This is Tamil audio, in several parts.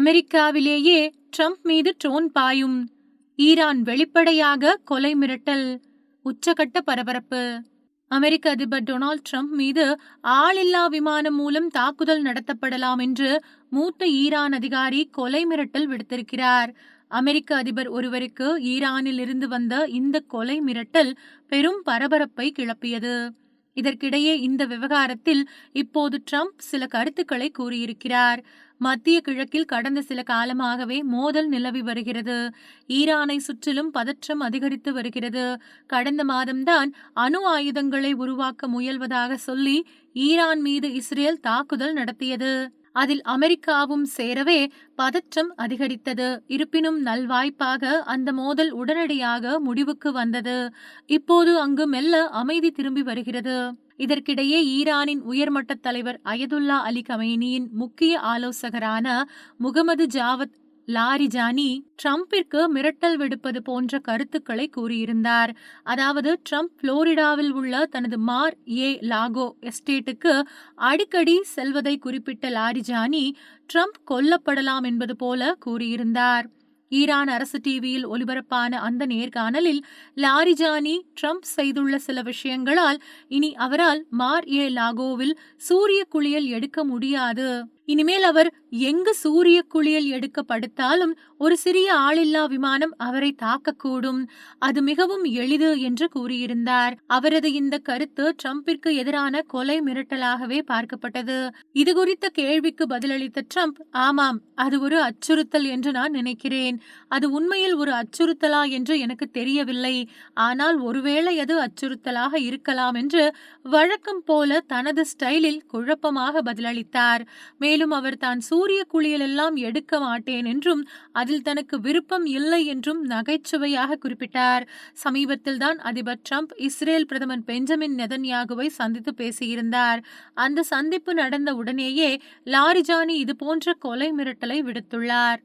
அமெரிக்காவிலேயே ட்ரம்ப் மீது ட்ரோன் பாயும். ஈரான் வெளிப்படையாக கொலை மிரட்டல் உச்சகட்ட பரபரப்பு. அமெரிக்க அதிபர் டொனால்ட் ட்ரம்ப் மீது ஆளில்லா விமானம் மூலம் தாக்குதல் நடத்தப்படலாம் என்று மூத்த ஈரான் அதிகாரி கொலை மிரட்டல் விடுத்திருக்கிறார். அமெரிக்க அதிபர் ஒருவருக்கு ஈரானில் இருந்து வந்த இந்த கொலை மிரட்டல் பெரும் பரபரப்பை கிளப்பியது. இதற்கிடையே இந்த விவகாரத்தில் இப்போது ட்ரம்ப் சில கருத்துக்களை கூறியிருக்கிறார். மத்திய கிழக்கில் கடந்த சில காலமாகவே மோதல் நிலவி வருகிறது. ஈரானை சுற்றிலும் பதற்றம் அதிகரித்து வருகிறது. கடந்த மாதம்தான் அணு ஆயுதங்களை உருவாக்க முயல்வதாக சொல்லி ஈரான் மீது இஸ்ரேல் தாக்குதல் நடத்தியது. அதில் அமெரிக்காவும் சேரவே பதற்றம் அதிகரித்தது. இருப்பினும் நல்வாய்ப்பாக அந்த மோதல் உடனடியாக முடிவுக்கு வந்தது. இப்போது அங்கு மெல்ல அமைதி திரும்பி வருகிறது. இதற்கிடையே ஈரானின் உயர்மட்ட தலைவர் அயதுல்லா அலி கமேனியின் முக்கிய ஆலோசகரான முகமது ஜாவத் லாரிஜானி ட்ரம்பிற்கு மிரட்டல் விடுப்பது போன்ற கருத்துக்களை கூறியிருந்தார். அதாவது ட்ரம்ப் புளோரிடாவில் உள்ள தனது மார் ஏ லாகோ எஸ்டேட்டுக்கு அடிக்கடி செல்வதை குறிப்பிட்ட லாரிஜானி ட்ரம்ப் கொல்லப்படலாம் என்பது போல கூறியிருந்தார். ஈரான் அரசு டிவியில் ஒலிபரப்பான அந்த நேர்காணலில் லாரிஜானி ட்ரம்ப் செய்துள்ள சில விஷயங்களால் இனி அவரால் மார் ஏ லாகோவில் சூரிய குளியல் எடுக்க முடியாது. இனிமேல் அவர் எங்கு சூரிய குளியல் எடுக்க படுத்தாலும் ஒரு சிறிய ஆளில்லா விமானம் அவரை தாக்கக்கூடும். அது மிகவும் எளிது என்று கூறியிருந்தார். அவரது இந்த கருத்து டிரம்பிற்கு எதிரான கொலை மிரட்டலாகவே பார்க்கப்பட்டது. இது குறித்த கேள்விக்கு பதிலளித்த டிரம்ப் ஆமாம் அது ஒரு அச்சுறுத்தல் என்று நான் நினைக்கிறேன். அது உண்மையில் ஒரு அச்சுறுத்தலா என்று எனக்கு தெரியவில்லை. ஆனால் ஒருவேளை அது அச்சுறுத்தலாக இருக்கலாம் என்று வழக்கம் போல தனது ஸ்டைலில் குழப்பமாக பதிலளித்தார். மேலும் அவர் தான் சூரிய குளியல் எல்லாம் எடுக்க மாட்டேன் என்றும் அதில் தனக்கு விருப்பம் இல்லை என்றும் நகைச்சுவையாக குறிப்பிட்டார். சமீபத்தில் தான் அதிபர் ட்ரம்ப் இஸ்ரேல் பிரதமர் பெஞ்சமின் நெதன்யாகுவை சந்தித்து பேசியிருந்தார். அந்த சந்திப்பு நடந்த உடனேயே லாரிஜானி இது போன்ற கொலை மிரட்டலை விடுத்துள்ளார்.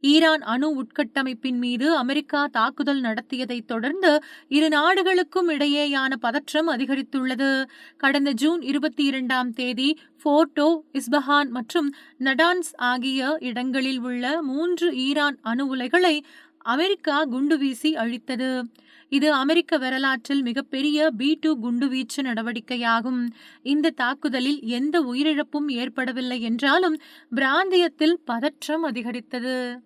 ஈரான் அணு உட்கட்டமைப்பின் மீது அமெரிக்கா தாக்குதல் நடத்தியதைத் தொடர்ந்து இரு நாடுகளுக்கும் இடையேயான பதற்றம் அதிகரித்துள்ளது. கடந்த ஜூன் இருபத்தி இரண்டாம் தேதி போர்டோ இஸ்பஹான் மற்றும் நடான்ஸ் ஆகிய இடங்களில் உள்ள மூன்று ஈரான் அணு உலைகளை அமெரிக்கா குண்டுவீசி அழித்தது. இது அமெரிக்க வரலாற்றில் மிகப்பெரிய பி டூ குண்டுவீச்சு நடவடிக்கையாகும். இந்த தாக்குதலில் எந்த உயிரிழப்பும் ஏற்படவில்லை என்றாலும் பிராந்தியத்தில் பதற்றம் அதிகரித்தது.